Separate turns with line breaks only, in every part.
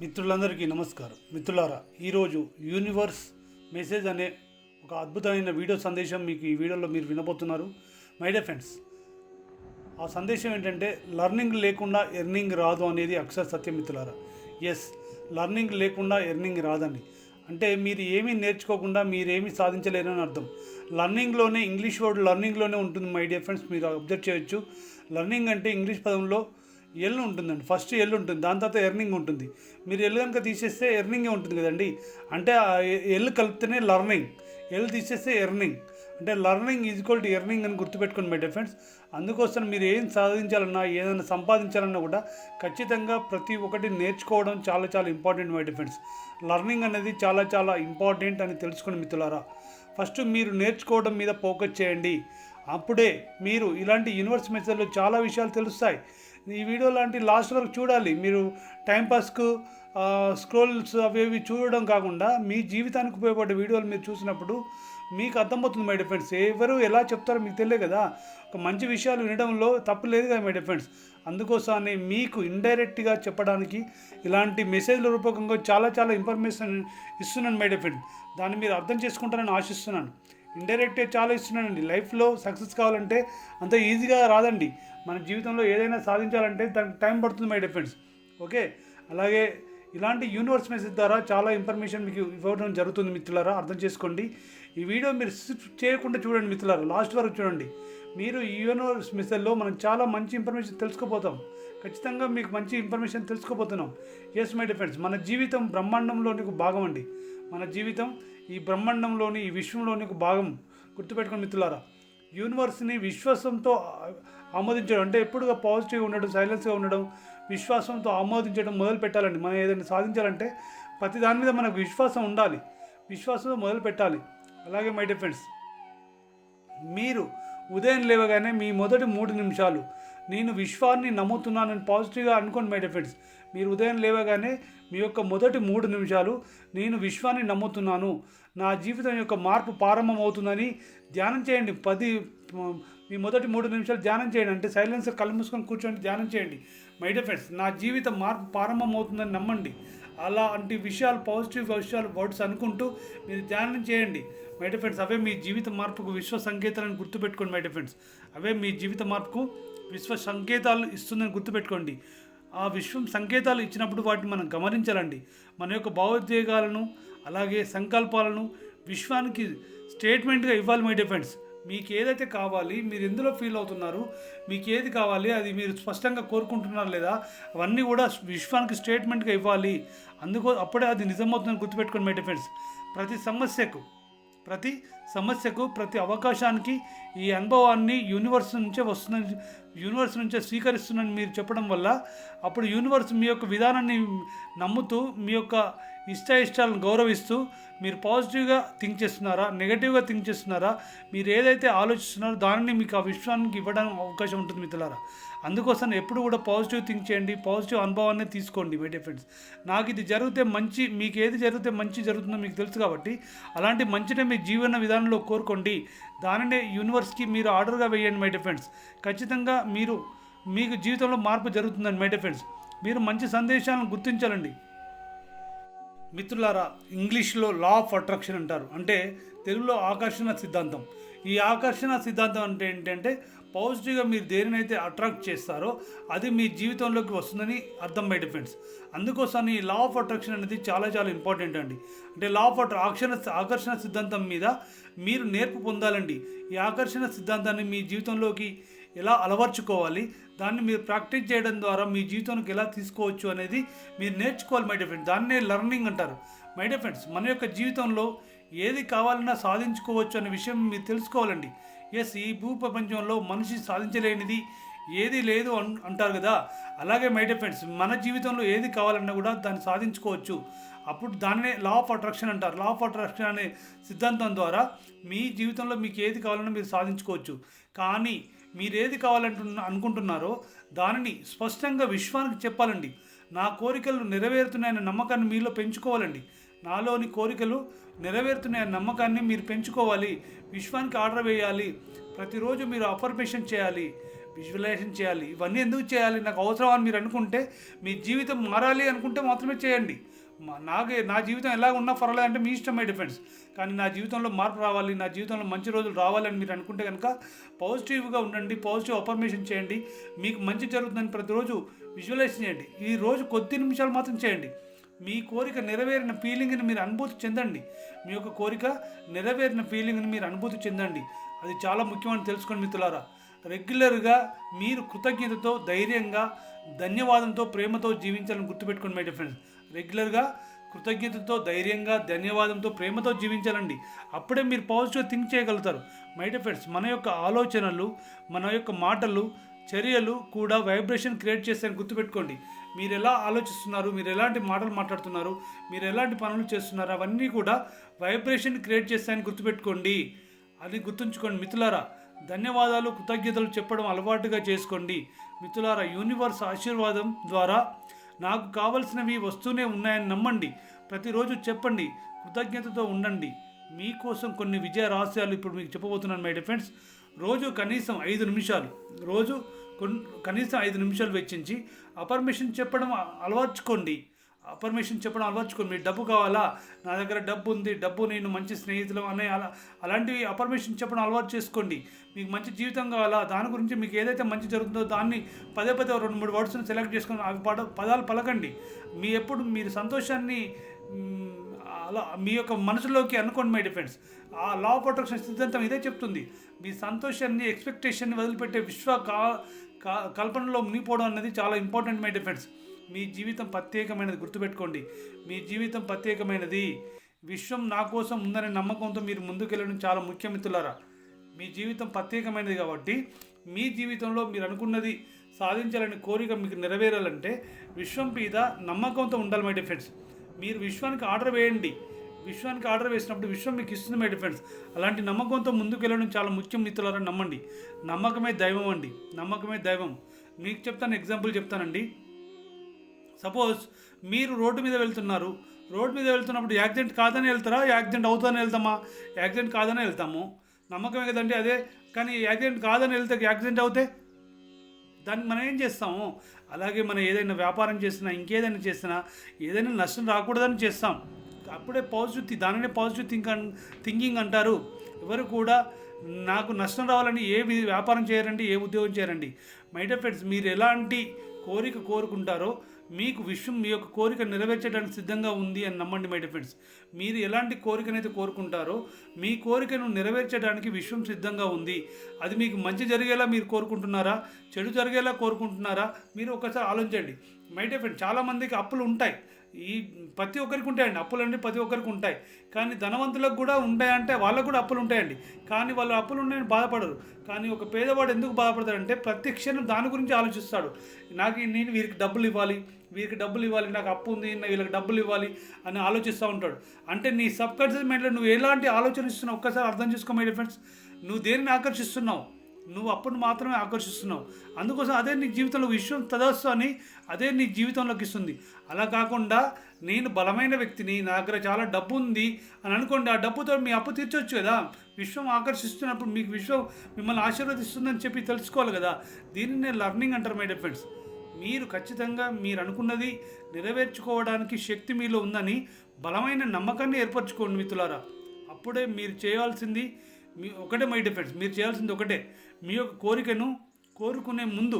మిత్రులందరికీ నమస్కారం. మిత్రులారా ఈరోజు యూనివర్స్ మెసేజ్ అనే ఒక అద్భుతమైన వీడియో సందేశం మీకు ఈ వీడియోలో మీరు వినబోతున్నారు. మై డే ఫ్రెండ్స్ ఆ సందేశం ఏంటంటే లర్నింగ్ లేకుండా ఎర్నింగ్ రాదు అనేది అక్షర సత్యం మిత్రులారా. ఎస్ లర్నింగ్ లేకుండా ఎర్నింగ్ రాదండి. అంటే మీరు ఏమీ నేర్చుకోకుండా మీరేమీ సాధించలేరు అని అర్థం. లర్నింగ్లోనే ఇంగ్లీష్ వర్డ్ లర్నింగ్లోనే ఉంటుంది మై డియర్ ఫ్రెండ్స్ మీరు అబ్జర్వ్ చేయొచ్చు. లర్నింగ్ అంటే ఇంగ్లీష్ పదంలో ఎల్ ఉంటుందండి. ఫస్ట్ ఎల్ ఉంటుంది. దాని తర్వాత ఎర్నింగ్ ఉంటుంది. మీరు ఎల్ కనుక తీసేస్తే ఎర్నింగే ఉంటుంది కదండి. అంటే ఆ ఎల్ కలిపితేనే లర్నింగ్. ఎల్ తీసేస్తే ఎర్నింగ్. అంటే learning is equal to earning అని గుర్తుపెట్టుకోండి మై ఫ్రెండ్స్. అందుకోసం మీరు ఏం సాధించాలన్నా ఏదైనా సంపాదించాలన్నా కూడా ఖచ్చితంగా ప్రతి ఒక్కటి నేర్చుకోవడం చాలా చాలా ఇంపార్టెంట్ మై ఫ్రెండ్స్. లర్నింగ్ అనేది చాలా చాలా ఇంపార్టెంట్ అని తెలుసుకుని మిత్రులారా ఫస్ట్ మీరు నేర్చుకోవడం మీద ఫోకస్ చేయండి. అప్పుడే మీరు ఇలాంటి యూనివర్స్ మెసేజ్లో చాలా విషయాలు తెలుస్తాయి. ఈ వీడియో లాంటి లాస్ట్ వరకు చూడాలి. మీరు టైంపాస్కు స్క్రోల్స్ అవి ఇవి చూడడం కాకుండా మీ జీవితానికి ఉపయోగపడే వీడియోలు మీరు చూసినప్పుడు మీకు అర్థమవుతుంది మై డిఫెండ్స్ ఎవరు ఎలా చెప్తారో మీకు తెలియదు కదా. ఒక మంచి విషయాలు వినడంలో తప్పు లేదు కదా మై డిఫెండ్స్ అందుకోసమని మీకు ఇండైరెక్ట్గా చెప్పడానికి ఇలాంటి మెసేజ్ల రూపకంగా చాలా చాలా ఇన్ఫర్మేషన్ ఇస్తున్నాను మై డిఫెండ్ దాన్ని మీరు అర్థం చేసుకుంటారని ఆశిస్తున్నాను. ఇండైరెక్ట్గా చాలా ఇస్తున్నానండి లైఫ్లో సక్సెస్ కావాలంటే అంత ఈజీగా రాదండి. మన జీవితంలో ఏదైనా సాధించాలంటే దానికి టైం పడుతుంది మై డిఫెండ్స్ ఓకే? అలాగే ఇలాంటి యూనివర్స్ మెసేజ్ ద్వారా చాలా ఇన్ఫర్మేషన్ మీకు ఇవ్వడం జరుగుతుంది మిత్రులారా. అర్థం చేసుకోండి. ఈ వీడియో మీరు చేయకుండా చూడండి మిత్రులారా. లాస్ట్ వరకు చూడండి. మీరు ఈ యూనివర్స్ మెసేజ్లో మనం చాలా మంచి ఇన్ఫర్మేషన్ తెలుసుకోపోతాం ఖచ్చితంగా మీకు మంచి ఇన్ఫర్మేషన్ తెలుసుకోపోతున్నాం ఎస్ మై డిఫెండ్స్ మన జీవితం బ్రహ్మాండంలోని ఒక భాగం అండి. మన జీవితం ఈ బ్రహ్మాండంలోని ఈ విశ్వంలోని ఒక భాగం. గుర్తుపెట్టుకుని మిత్రులారా. యూనివర్స్ని విశ్వాసంతో ఆమోదించడం అంటే ఎప్పుడుగా పాజిటివ్గా ఉండడం సైలెన్స్గా ఉండడం విశ్వాసంతో ఆమోదించడం మొదలు పెట్టాలండి మనం ఏదైనా సాధించాలంటే ప్రతి దాని మీద మనకు విశ్వాసం ఉండాలి. విశ్వాసంతో మొదలు పెట్టాలి. అలాగే మై డిఫెండ్స్ మీరు ఉదయం లేవగానే మీ మొదటి మూడు నిమిషాలు నేను విశ్వాన్ని నమ్ముతున్నానని పాజిటివ్గా అనుకోండి మై డిఫెండ్స్ మీరు ఉదయం లేవగానే మీ యొక్క మొదటి మూడు నిమిషాలు నేను విశ్వాన్ని నమ్ముతున్నాను. నా జీవితం యొక్క మార్పు ప్రారంభమవుతుందని ధ్యానం చేయండి. పది మీ మొదటి మూడు నిమిషాలు ధ్యానం చేయండి. అంటే సైలెన్స్ కళ్ళు మూసుకొని కూర్చొని ధ్యానం చేయండి. మై డియర్ ఫ్రెండ్స్ నా జీవితం మార్పు ప్రారంభమవుతుందని నమ్మండి. అలాంటి విషయాలు పాజిటివ్ విషయాలు వర్డ్స్ అనుకుంటూ మీరు ధ్యానం చేయండి. మై డియర్ ఫ్రెండ్స్ అవే మీ జీవిత మార్పుకు విశ్వ సంకేతాలను గుర్తుపెట్టుకోండి మై డియర్ ఫ్రెండ్స్ అవే మీ జీవిత మార్పుకు విశ్వ సంకేతాలు ఇస్తుందని గుర్తుపెట్టుకోండి. ఆ విశ్వం సంకేతాలు ఇచ్చినప్పుడు వాటిని మనం గమనించాలండి. మన యొక్క భావోద్వేగాలను అలాగే సంకల్పాలను విశ్వానికి స్టేట్మెంట్గా ఇవ్వాలి మై డిఫెండ్స్ మీకు ఏదైతే కావాలి మీరు ఎందులో ఫీల్ అవుతున్నారు మీకు ఏది కావాలి అది మీరు స్పష్టంగా కోరుకుంటున్నారు లేదా అవన్నీ కూడా విశ్వానికి స్టేట్మెంట్గా ఇవ్వాలి. అందుకో అప్పుడే అది నిజమవుతుందని గుర్తుపెట్టుకోండి మై డిఫెండ్స్ ప్రతి సమస్యకు ప్రతి సమస్యకు ప్రతి అవకాశానికి ఈ అనుభవాన్ని యూనివర్స్ నుంచే వస్తుందని యూనివర్స్ నుంచే స్వీకరిస్తుందని మీరు చెప్పడం వల్ల అప్పుడు యూనివర్స్ మీ యొక్క విధానాన్ని నమ్ముతూ మీ యొక్క ఇష్ట ఇష్టాలను గౌరవిస్తూ మీరు పాజిటివ్గా థింక్ చేస్తున్నారా నెగటివ్గా థింక్ చేస్తున్నారా మీరు ఏదైతే ఆలోచిస్తున్నారో దానిని మీకు ఆ విశ్వానికి ఇవ్వడానికి అవకాశం ఉంటుంది మిత్రులారా. అందుకోసం ఎప్పుడు కూడా పాజిటివ్ థింక్ చేయండి పాజిటివ్ అనుభవాన్ని తీసుకోండి మై ఫ్రెండ్స్ నాకు ఇది జరిగితే మంచి మీకు ఏది జరిగితే మంచి జరుగుతుందో మీకు తెలుసు కాబట్టి అలాంటి మంచినే మీ జీవన విధానంలో కోరుకోండి. దానినే యూనివర్స్కి మీరు ఆర్డర్గా వేయండి మై ఫ్రెండ్స్ ఖచ్చితంగా మీరు మీకు జీవితంలో మార్పు జరుగుతుందండి మై ఫ్రెండ్స్ మీరు మంచి సందేశాలను గుర్తించాలండి. మిత్రులారా ఇంగ్లీష్లో లా ఆఫ్ అట్రాక్షన్ అంటారు. అంటే తెలుగులో ఆకర్షణ సిద్ధాంతం. ఈ ఆకర్షణ సిద్ధాంతం అంటే ఏంటంటే పాజిటివ్గా మీరు దేనినైతే అట్రాక్ట్ చేస్తారో అది మీ జీవితంలోకి వస్తుందని అర్థం బయట ఫ్రెండ్స్ అందుకోసం ఈ లా ఆఫ్ అట్రాక్షన్ అనేది చాలా చాలా ఇంపార్టెంట్ అండి. అంటే లా ఆఫ్ ఆకర్షణ ఆకర్షణ సిద్ధాంతం మీద మీరు నేర్పు పొందాలండి. ఈ ఆకర్షణ సిద్ధాంతాన్ని మీ జీవితంలోకి ఎలా అలవర్చుకోవాలి దాన్ని మీరు ప్రాక్టీస్ చేయడం ద్వారా మీ జీవితానికి ఎలా తీసుకోవచ్చు అనేది మీరు నేర్చుకోవాలి మై డిఫెండ్స్ దాన్నే లర్నింగ్ అంటారు. మై డిఫెండ్స్ మన యొక్క జీవితంలో ఏది కావాలన్నా సాధించుకోవచ్చు అనే విషయం మీరు తెలుసుకోవాలండి. ఎస్ ఈ భూ ప్రపంచంలో మనిషి సాధించలేనిది ఏది లేదు అన్ అంటారు కదా. అలాగే మై డిఫెండ్స్ మన జీవితంలో ఏది కావాలన్నా కూడా దాన్ని సాధించుకోవచ్చు. అప్పుడు దాన్నే లా ఆఫ్ అట్రాక్షన్ అంటారు. లా ఆఫ్ అట్రాక్షన్ అనే సిద్ధాంతం ద్వారా మీ జీవితంలో మీకు ఏది కావాలన్నా మీరు సాధించుకోవచ్చు. కానీ మీరేది కావాలంటున్న అనుకుంటున్నారో దానిని స్పష్టంగా విశ్వానికి చెప్పాలండి. నా కోరికలు నెరవేరుతున్నాయన్న నమ్మకాన్ని మీలో పెంచుకోవాలండి. నాలోని కోరికలు నెరవేరుతున్నాయన్న నమ్మకాన్ని మీరు పెంచుకోవాలి. విశ్వానికి ఆర్డర్ వేయాలి. ప్రతిరోజు మీరు అఫర్మేషన్ చేయాలి. విజువలైజేషన్ చేయాలి. ఇవన్నీ ఎందుకు చేయాలి? నాకు అవసరం అని మీరు అనుకుంటే మీ జీవితం మారాలి అనుకుంటే మాత్రమే చేయండి. నాకు నా జీవితం ఎలా ఉన్నా పర్వాలేదు అంటే మీ ఇష్టం మై డిఫెండ్స్ కానీ నా జీవితంలో మార్పు రావాలి నా జీవితంలో మంచి రోజులు రావాలి అని మీరు అనుకుంటే కనుక పాజిటివ్గా ఉండండి పాజిటివ్ అఫర్మేషన్ చేయండి. మీకు మంచి జరుగుతుందని ప్రతిరోజు విజువలైజ్ చేయండి. ఈ రోజు కొద్ది నిమిషాలు మాత్రం చేయండి. మీ కోరిక నెరవేరిన ఫీలింగ్ని మీరు అనుభూతి చెందండి. మీ యొక్క కోరిక నెరవేరిన ఫీలింగ్ని మీరు అనుభూతి చెందండి. అది చాలా ముఖ్యమని తెలుసుకోండి మిత్రులారా. రెగ్యులర్గా మీరు కృతజ్ఞతతో ధైర్యంగా ధన్యవాదంతో ప్రేమతో జీవించాలని గుర్తుపెట్టుకోండి మై డిఫరెన్స్ రెగ్యులర్గా కృతజ్ఞతతో ధైర్యంగా ధన్యవాదంతో ప్రేమతో జీవించాలండి. అప్పుడే మీరు పాజిటివ్ థింక్ చేయగలుగుతారు. మై ఫ్రెండ్స్ మన యొక్క ఆలోచనలు మన యొక్క మాటలు చర్యలు కూడా వైబ్రేషన్ క్రియేట్ చేస్తాయని గుర్తుపెట్టుకోండి. మీరు ఎలా ఆలోచిస్తున్నారు మీరు ఎలాంటి మాటలు మాట్లాడుతున్నారు మీరు ఎలాంటి పనులు చేస్తున్నారు అవన్నీ కూడా వైబ్రేషన్ క్రియేట్ చేస్తాయని గుర్తుపెట్టుకోండి. అది గుర్తుంచుకోండి మిత్రులారా. ధన్యవాదాలు కృతజ్ఞతలు చెప్పడం అలవాటుగా చేసుకోండి. మిత్రులారా యూనివర్స్ ఆశీర్వాదం ద్వారా నాకు కావలసినవి వస్తూనే ఉన్నాయని నమ్మండి. ప్రతిరోజు చెప్పండి. కృతజ్ఞతతో ఉండండి. మీకోసం కొన్ని విజయ రహస్యాలు ఇప్పుడు మీకు చెప్పబోతున్నాను మై డిఫెండ్స్ రోజు కనీసం ఐదు నిమిషాలు. రోజు కొన్ని కనీసం ఐదు నిమిషాలు వెచ్చించి అపర్మిషన్ చెప్పడం అలవర్చుకోండి. పర్మిషన్ చెప్పడం అలవర్చుకోండి. మీకు డబ్బు కావాలా? నా దగ్గర డబ్బు ఉంది. డబ్బు నేను మంచి స్నేహితులు అనే అలా అలాంటివి అపర్మిషన్ చెప్పడం అలవాటు చేసుకోండి. మీకు మంచి జీవితం కావాలా? దాని గురించి మీకు ఏదైతే మంచి జరుగుతుందో దాన్ని పదే పదే రెండు మూడు వర్డ్స్ని సెలెక్ట్ చేసుకొని అవి పద పదాలు పలకండి. మీ ఎప్పుడు మీరు సంతోషాన్ని అలా మీ యొక్క మనసులోకి అనుకోండి మై డిఫెండ్స్ ఆ లా ఆఫ్ అట్రాక్షన్ సిద్ధాంతం ఇదే చెప్తుంది. మీ సంతోషాన్ని ఎక్స్పెక్టేషన్ని వదిలిపెట్టే విశ్వ కా- కల్పనలో మునిగిపోవడం అనేది చాలా ఇంపార్టెంట్ మై డిఫెండ్స్ మీ జీవితం ప్రత్యేకమైనది గుర్తుపెట్టుకోండి. మీ జీవితం ప్రత్యేకమైనది. విశ్వం నా కోసం ఉందనే నమ్మకంతో మీరు ముందుకెళ్ళడం చాలా ముఖ్యం మిత్రులారా. మీ జీవితం ప్రత్యేకమైనది కాబట్టి మీ జీవితంలో మీరు అనుకున్నది సాధించాలని కోరిక మీకు నెరవేరాలంటే విశ్వం మీద నమ్మకంతో ఉండాలి మై డిఫెన్స్ మీరు విశ్వానికి ఆర్డర్ వేయండి. విశ్వానికి ఆర్డర్ వేసినప్పుడు విశ్వం మీకు ఇస్తుంది మై డిఫెన్స్ అలాంటి నమ్మకంతో ముందుకు వెళ్ళడం చాలా ముఖ్యం మిత్రులారా నమ్మండి. నమ్మకమే దైవం అండి. నమ్మకమే దైవం. మీకు చెప్తాను ఎగ్జాంపుల్ చెప్తానండి. సపోజ్ మీరు రోడ్డు మీద వెళ్తున్నారు. రోడ్డు మీద వెళ్తున్నప్పుడు యాక్సిడెంట్ కాదని వెళ్తారా? యాక్సిడెంట్ అవుతానే వెళ్తామా? యాక్సిడెంట్ కాదని వెళ్తాము. నమ్మకమే కదండి అదే. కానీ యాక్సిడెంట్ కాదని వెళ్తే యాక్సిడెంట్ అవుతే దానికి మనం ఏం చేస్తాము? అలాగే మనం ఏదైనా వ్యాపారం చేసినా ఇంకేదైనా చేసినా ఏదైనా నష్టం రాకూడదని చేస్తాం. అప్పుడే పాజిటివ్ దానినే పాజిటివ్ థింక్ థింకింగ్ అంటారు. ఎవరు కూడా నాకు నష్టం రావాలని ఏ వ్యాపారం చేయరండి ఏ ఉద్యోగం చేయరండి మైట ఫ్రెండ్స్ మీరు ఎలాంటి కోరిక కోరుకుంటారో మీకు విశ్వం మీ యొక్క కోరిక నెరవేర్చడానికి సిద్ధంగా ఉంది అని నమ్మండి మై ఫ్రెండ్స్ మీరు ఎలాంటి కోరికనైతే కోరుకుంటారో మీ కోరికను నెరవేర్చడానికి విశ్వం సిద్ధంగా ఉంది. అది మీకు మంచి జరిగేలా మీరు కోరుకుంటున్నారా చెడు జరిగేలా కోరుకుంటున్నారా మీరు ఒకసారి ఆలోచించండి. మై డిఫెండ్ చాలామందికి అప్పులు ఉంటాయి. ఈ ప్రతి ఒక్కరికి ఉంటాయండి. అప్పులు ప్రతి ఒక్కరికి ఉంటాయి. కానీ ధనవంతులకు కూడా ఉంటాయంటే వాళ్ళకు కూడా అప్పులు ఉంటాయండి. కానీ వాళ్ళు అప్పులు ఉన్నాయని బాధపడరు. కానీ ఒక పేదవాడు ఎందుకు బాధపడతాడంటే ప్రతి క్షణం దాని గురించి ఆలోచిస్తాడు. నాకు నేను వీరికి డబ్బులు ఇవ్వాలి వీరికి డబ్బులు ఇవ్వాలి నాకు అప్పు ఉంది వీళ్ళకి డబ్బులు ఇవ్వాలి అని ఆలోచిస్తూ ఉంటాడు. అంటే నీ సబ్ కాన్షియస్ మైండ్లో నువ్వు ఎలాంటి ఆలోచన ఇస్తున్నావు? ఒక్కసారి అర్థం చేసుకో మై ఫ్రెండ్స్. నువ్వు దేనిని ఆకర్షిస్తున్నావు? నువ్వు అప్పుడు మాత్రమే ఆకర్షిస్తున్నావు. అందుకోసం అదే నీ జీవితంలో విశ్వం తదస్సు అని అదే నీ జీవితంలోకి ఇస్తుంది. అలా కాకుండా నేను బలమైన వ్యక్తిని నా దగ్గర చాలా డబ్బు ఉంది అని అనుకోండి ఆ డబ్బుతో మీ అప్పు తీర్చొచ్చు కదా. విశ్వం ఆకర్షిస్తున్నప్పుడు మీకు విశ్వం మిమ్మల్ని ఆశీర్వదిస్తుందని చెప్పి తెలుసుకోవాలి కదా. దీనినే లర్నింగ్ అంటారు మై ఫ్రెండ్స్ మీరు ఖచ్చితంగా మీరు అనుకున్నది నెరవేర్చుకోవడానికి శక్తి మీలో ఉందని బలమైన నమ్మకాన్ని ఏర్పరచుకోండి మిత్రులారా. అప్పుడే మీరు చేయాల్సింది మీ ఒకటే మై డిఫెన్స్ మీరు చేయాల్సింది ఒకటే. మీ యొక్క కోరికను కోరుకునే ముందు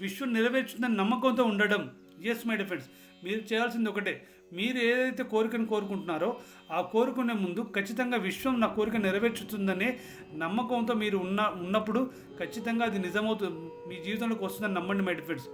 విశ్వం నెరవేర్చుందని నమ్మకంతో ఉండడం. ఎస్ మై డిఫెండ్స్ మీరు చేయాల్సింది ఒకటే. మీరు ఏదైతే కోరికను కోరుకుంటున్నారో ఆ కోరుకునే ముందు ఖచ్చితంగా విశ్వం నా కోరిక నెరవేర్చుతుందనే నమ్మకంతో మీరు ఉన్న ఉన్నప్పుడు ఖచ్చితంగా అది నిజమవుతుంది మీ జీవితంలోకి వస్తుందని నమ్మండి మై డిఫెండ్స్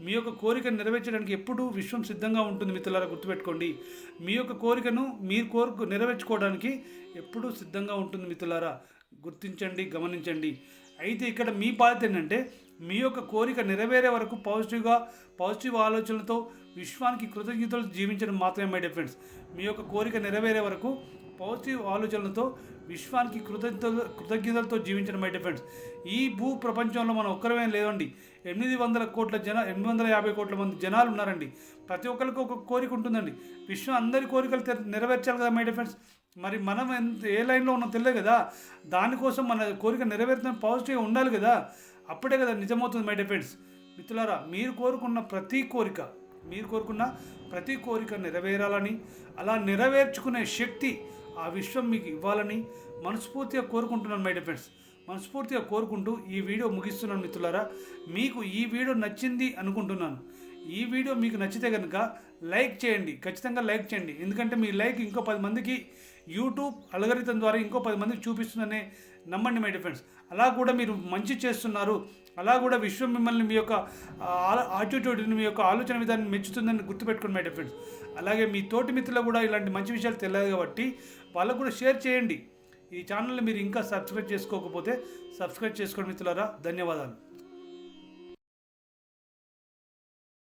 మీ యొక్క కోరిక నెరవేర్చడానికి ఎప్పుడూ విశ్వం సిద్ధంగా ఉంటుంది మిత్రులారా గుర్తుపెట్టుకోండి. మీ యొక్క కోరికను మీరు కోరుకు నెరవేర్చుకోవడానికి ఎప్పుడూ సిద్ధంగా ఉంటుంది మిత్రులారా. గుర్తించండి గమనించండి. అయితే ఇక్కడ మీ బాధ్యత ఏంటంటే మీ యొక్క కోరిక నెరవేరే వరకు పాజిటివ్గా పాజిటివ్ ఆలోచనలతో విశ్వానికి కృతజ్ఞతలు జీవించడం మాత్రమే మై డిఫరెన్స్ మీ యొక్క కోరిక నెరవేరే వరకు పాజిటివ్ ఆలోచనలతో విశ్వానికి కృతజ్ఞతలు కృతజ్ఞతలతో జీవించడం మై డిఫరెన్స్ ఈ భూ ప్రపంచంలో మనం ఒక్కరమే లేదండి ఎనిమిది వందల కోట్ల జన ఎనిమిది వందల యాభై కోట్ల మంది జనాలు ఉన్నారండి. ప్రతి ఒక్కరికి ఒక కోరిక ఉంటుందండి. విశ్వం అందరి కోరికలు తెర- నెరవేర్చాలి కదా మై డిఫరెన్స్ మరి మనం ఎంత ఏ లైన్లో ఉన్నాం తెలియదు కదా. దానికోసం మన కోరిక నెరవేరుతున్న పాజిటివ్గా ఉండాలి కదా. అప్పుడే కదా నిజమవుతుంది మై డిఫెండ్స్ మిత్రులారా మీరు కోరుకున్న ప్రతి కోరిక మీరు కోరుకున్న ప్రతి కోరిక నెరవేరాలని అలా నెరవేర్చుకునే శక్తి ఆ విశ్వం మీకు ఇవ్వాలని మనస్ఫూర్తిగా కోరుకుంటున్నాను మై డిఫెండ్స్ మనస్ఫూర్తిగా కోరుకుంటూ ఈ వీడియో ముగిస్తున్నాను మిత్రులారా. మీకు ఈ వీడియో నచ్చింది అనుకుంటున్నాను. ఈ వీడియో మీకు నచ్చితే కనుక లైక్ చేయండి. ఖచ్చితంగా లైక్ చేయండి. ఎందుకంటే మీ లైక్ ఇంకో పది మందికి యూట్యూబ్ అలగరితం ద్వారా ఇంకో పది మందికి చూపిస్తుందనే నమ్మండి మై డిఫెండ్స్ అలా కూడా మీరు మంచి చేస్తున్నారు. అలా కూడా విశ్వం మిమ్మల్ని మీ యొక్క ఆటిట్యూడ్ని మీ యొక్క ఆలోచన విధాన్ని మెచ్చుతుందని గుర్తుపెట్టుకోండి మై డిఫెండ్స్ అలాగే మీ తోటి మిత్రులు కూడా ఇలాంటి మంచి విషయాలు తెలియదు కాబట్టి వాళ్ళకు కూడా షేర్ చేయండి. ఈ ఛానల్ని మీరు ఇంకా సబ్స్క్రైబ్ చేసుకోకపోతే సబ్స్క్రైబ్ చేసుకోండి మిత్రులారా. ధన్యవాదాలు.